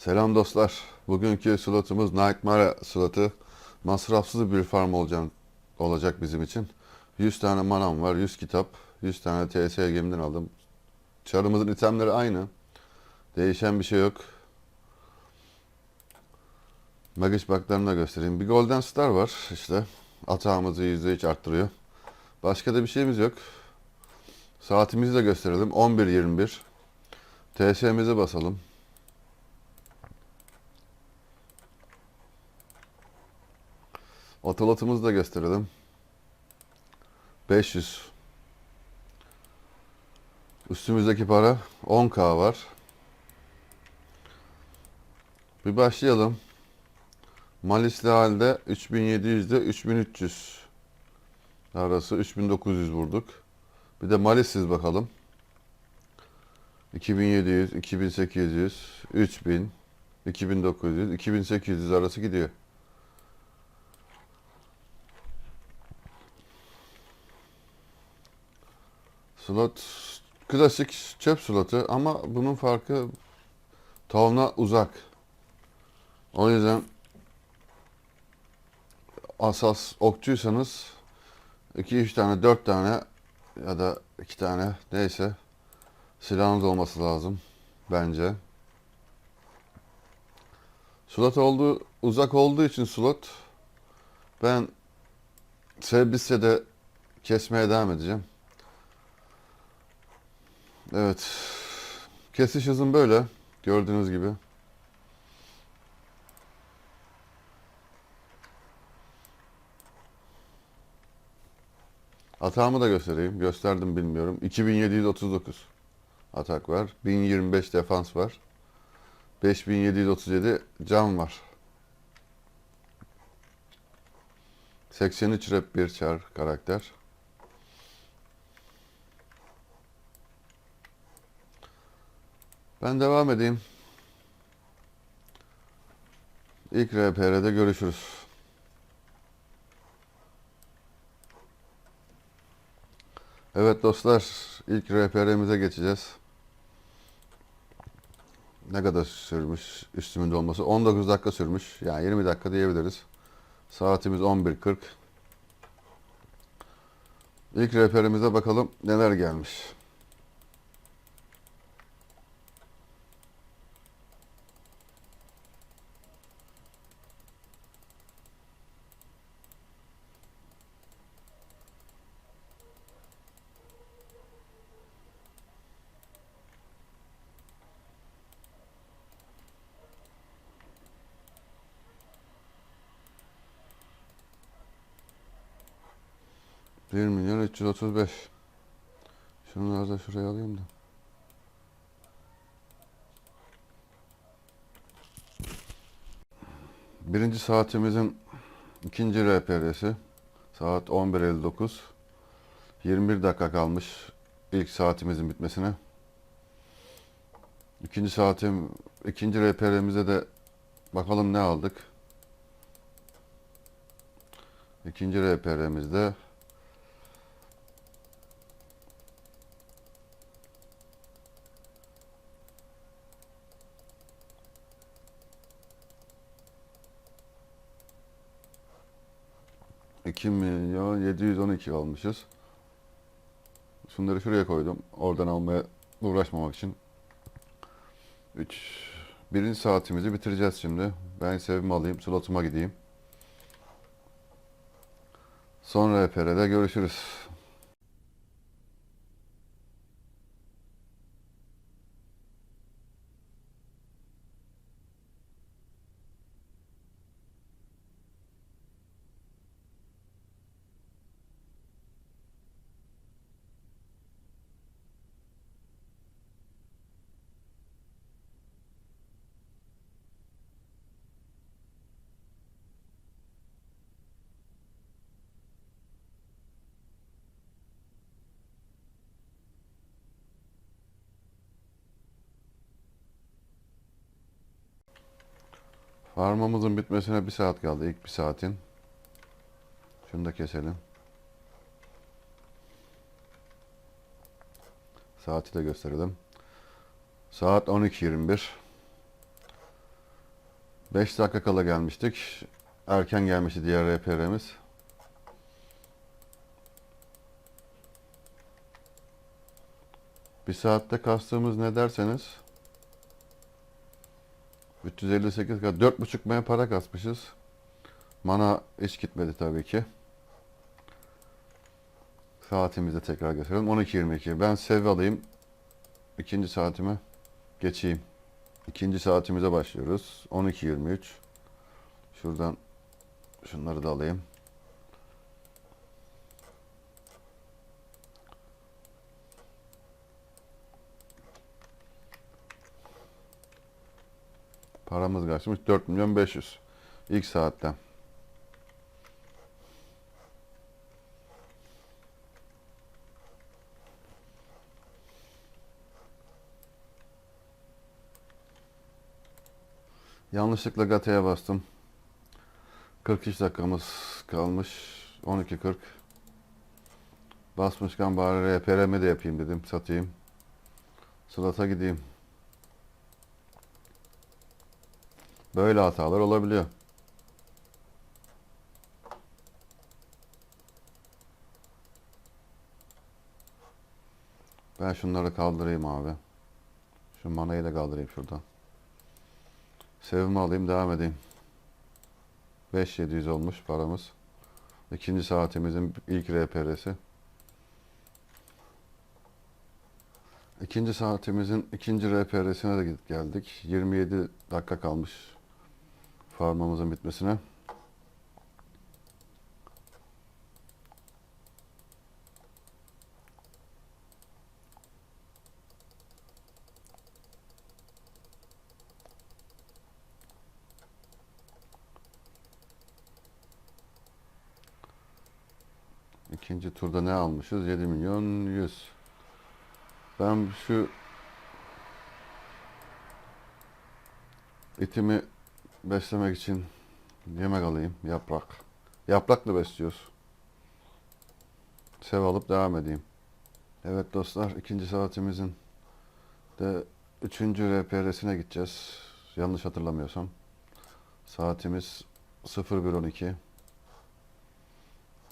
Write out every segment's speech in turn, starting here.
Selam dostlar. Bugünkü slotumuz Nightmare slotu. Masrafsız bir farm olacak, olacak bizim için. 100 tane manam var, 100 kitap, 100 tane TS gemiden aldım. Çarımızın itemleri aynı. Değişen bir şey yok. Magic baklarını da göstereyim. Bir Golden Star var işte. Atağımızı %3 arttırıyor. Başka da bir şeyimiz yok. Saatimizi de gösterelim. 11.21. TS'mize basalım. Otolatımızı da gösterelim. 500. Üstümüzdeki para 10k var. Bir başlayalım. Malisli halde 3700 ile 3300 arası 3900 vurduk. Bir de Malissiz bakalım. 2700, 2800, 3000, 2900, 2800 arası gidiyor. Slot klasik çöp slotu ama bunun farkı tavanına uzak. O yüzden asas okçuysanız 2-3 tane 4 tane ya da 2 tane neyse silahınız olması lazım bence. Slot olduğu uzak olduğu için slot ben Seblis'e kesmeye devam edeceğim. Evet. Kesiş hızım böyle. Gördüğünüz gibi. Atağımı da göstereyim. Gösterdim bilmiyorum. 2739 atak var. 1025 defans var. 5737 can var. 83 rep bir çar karakter. Ben devam edeyim. İlk RPR'de görüşürüz. Evet dostlar, ilk RPR'mize geçeceğiz. Ne kadar sürmüş üstümün dolması? 19 dakika sürmüş. Yani 20 dakika diyebiliriz. Saatimiz 11.40. İlk RPR'imize bakalım neler gelmiş. Bir milyon 335. Şunları da şuraya alayım da. Birinci saatimizin ikinci RPR'si. Saat 11.59. 21 dakika kalmış ilk saatimizin bitmesine. İkinci saatim, ikinci RPR'mize de bakalım ne aldık. İkinci RPR'mizde İki milyon 712 almışız. Şunları şuraya koydum. Oradan almaya uğraşmamak için. 3 Birinci saatimizi bitireceğiz şimdi. Ben sevimi alayım. Slotuma gideyim. Sonra EPR'de görüşürüz. Farmamızın bitmesine bir saat kaldı. İlk bir saatin. Şunu da keselim. Saati de gösterelim. Saat 12.21. 5 dakika kala gelmiştik. Erken gelmişti diğer RPR'miz. Bir saatte kastığımız ne derseniz 358 kadar 4,5 M para kasmışız. Mana hiç gitmedi tabii ki. Saatimizi tekrar gösterelim. 12.22. Ben sev alayım. İkinci saatime geçeyim. İkinci saatimize başlıyoruz. 12.23. Şuradan şunları da alayım. Paramız kaçmış? 4 milyon 500. İlk saatten. Yanlışlıkla gateye bastım. 43 dakikamız kalmış. 12.40. Basmışken bari RPR'mi de yapayım dedim. Satayım. Slota gideyim. Böyle hatalar olabiliyor. Ben şunları kaldırayım abi. Şu manayı da kaldırayım şuradan. Sevimi alayım devam edeyim. 5700 olmuş paramız. İkinci saatimizin ilk RPR'si. İkinci saatimizin ikinci RPR'sine de geldik. 27 dakika kalmış farmamızın bitmesine. İkinci turda ne almışız? 7 milyon 100. Ben şu itimi beslemek için yemek alayım. Yaprak. Yaprakla besliyoruz. Sev alıp devam edeyim. Evet dostlar ikinci saatimizin de üçüncü RPR'sine gideceğiz. Yanlış hatırlamıyorsam. Saatimiz 01.12.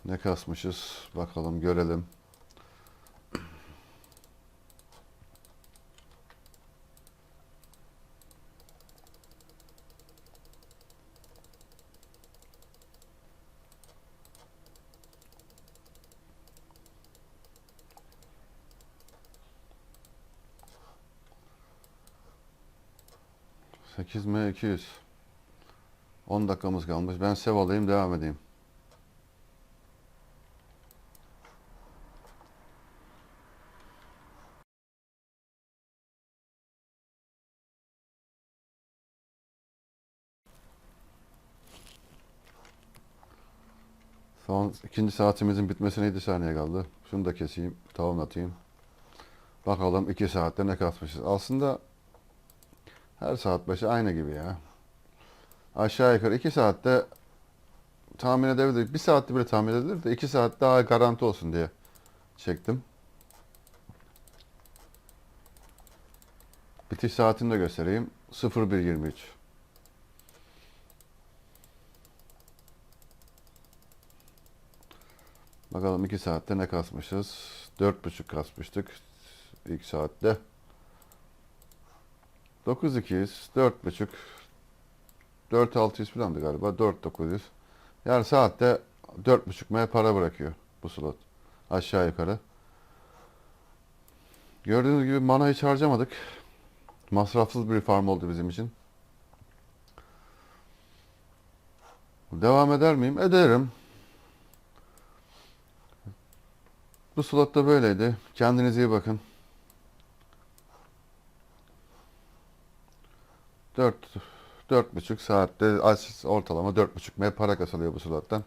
Ne kasmışız? Bakalım görelim. Sekiz M 200. 10 dakikamız kalmış. Ben sev alayım devam edeyim. Son ikinci saatimizin bitmesine 7 saniye kaldı. Şunu da keseyim, tamamlatayım. Bakalım 2 saatte ne kasmışız. Aslında her saat başı aynı gibi ya. Aşağı yukarı 2 saatte tahmin edebilirdik. 1 saatte bile tahmin edilir de 2 saat daha garanti olsun diye çektim. Bitiş saatini de göstereyim. 01.23. Bakalım 2 saatte ne kasmışız? 4.5 kasmıştık ilk saatte. 9200, 4.5, 4600 falandı galiba. 4900. Yani saatte 4.5 M para bırakıyor bu slot. Aşağı yukarı. Gördüğünüz gibi mana hiç harcamadık. Masrafsız bir farm oldu bizim için. Devam eder miyim? Ederim. Bu slot da böyleydi. Kendinize iyi bakın. 4 4,5 saatte ortalama 4,5 M para kasılıyor bu slottan.